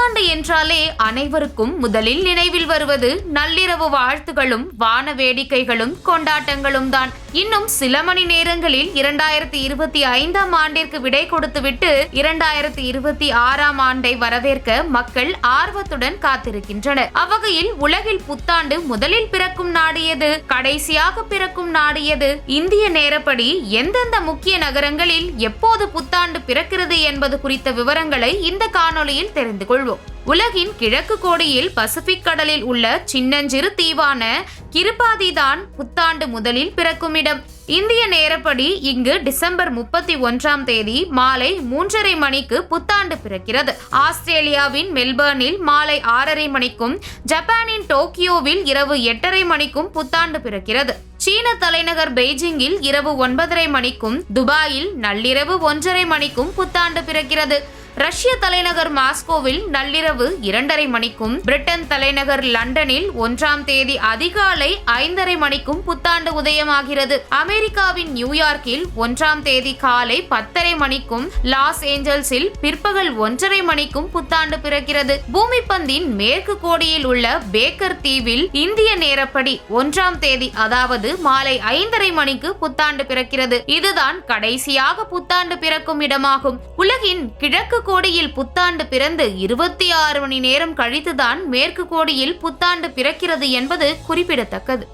புத்தாண்டு என்றாலே அனைவருக்கும் முதலில் நினைவில் வருவது நள்ளிரவு வாழ்த்துகளும் வான வேடிக்கைகளும் கொண்டாட்டங்களும் தான். இன்னும் சில மணி நேரங்களில் இரண்டாயிரத்தி இருபத்தி ஐந்தாம் ஆண்டிற்கு விடை கொடுத்துவிட்டு இரண்டாயிரத்தி இருபத்தி ஆறாம் ஆண்டை வரவேற்க மக்கள் ஆர்வத்துடன் காத்திருக்கின்றனர். அவ்வகையில் உலகில் புத்தாண்டு முதலில் பிறக்கும் நாடு எது? கடைசியாக பிறக்கும் நாடு எது? இந்திய நேரப்படி எந்தெந்த முக்கிய நகரங்களில் எப்போது புத்தாண்டு பிறக்கிறது என்பது குறித்த விவரங்களை இந்த காணொளியில் தெரிந்து கொள்வோம். உலகின் கிழக்கு கோடியில் பசிபிக் கடலில் உள்ள சின்னஞ்சிறு தீவான கிருபாதி தான் புத்தாண்டு முதலில் பிறக்கும் இடம். இந்திய நேரப்படி இங்கு டிசம்பர் முப்பத்தி ஒன்றாம் தேதி மாலை மூன்றரை மணிக்கு புத்தாண்டு பிறக்கிறது. ஆஸ்திரேலியாவின் மெல்பர்னில் மாலை ஆறரை மணிக்கும் ஜப்பானின் டோக்கியோவில் இரவு எட்டரை மணிக்கும் புத்தாண்டு பிறக்கிறது. சீன தலைநகர் பெய்ஜிங்கில் இரவு ஒன்பதரை மணிக்கும் துபாயில் நள்ளிரவு ஒன்றரை மணிக்கும் புத்தாண்டு பிறக்கிறது. ரஷ்ய தலைநகர் மாஸ்கோவில் நள்ளிரவு இரண்டரை மணிக்கும் பிரிட்டன் தலைநகர் லண்டனில் ஒன்றாம் தேதி அதிகாலை ஐந்தரை மணிக்கும் புத்தாண்டு உதயமாகிறது. அமெரிக்காவின் நியூயார்க்கில் ஒன்றாம் தேதி காலை பத்தரை மணிக்கும் லாஸ் ஏஞ்சல்ஸில் பிற்பகல் ஒன்றரை மணிக்கும் புத்தாண்டு பிறக்கிறது. பூமிப்பந்தின் மேற்கு கோடியில் உள்ள பேக்கர் தீவில் இந்திய நேரப்படி ஒன்றாம் தேதி அதாவது மாலை ஐந்தரை மணிக்கு புத்தாண்டு பிறக்கிறது. இதுதான் கடைசியாக புத்தாண்டு பிறக்கும் இடமாகும். உலகின் கிழக்கு கோடியில் புத்தாண்டு பிறந்து இருபத்தி ஆறு மணி நேரம் கழித்துதான் மேற்கு கோடியில் புத்தாண்டு பிறக்கிறது என்பது குறிப்பிடத்தக்கது.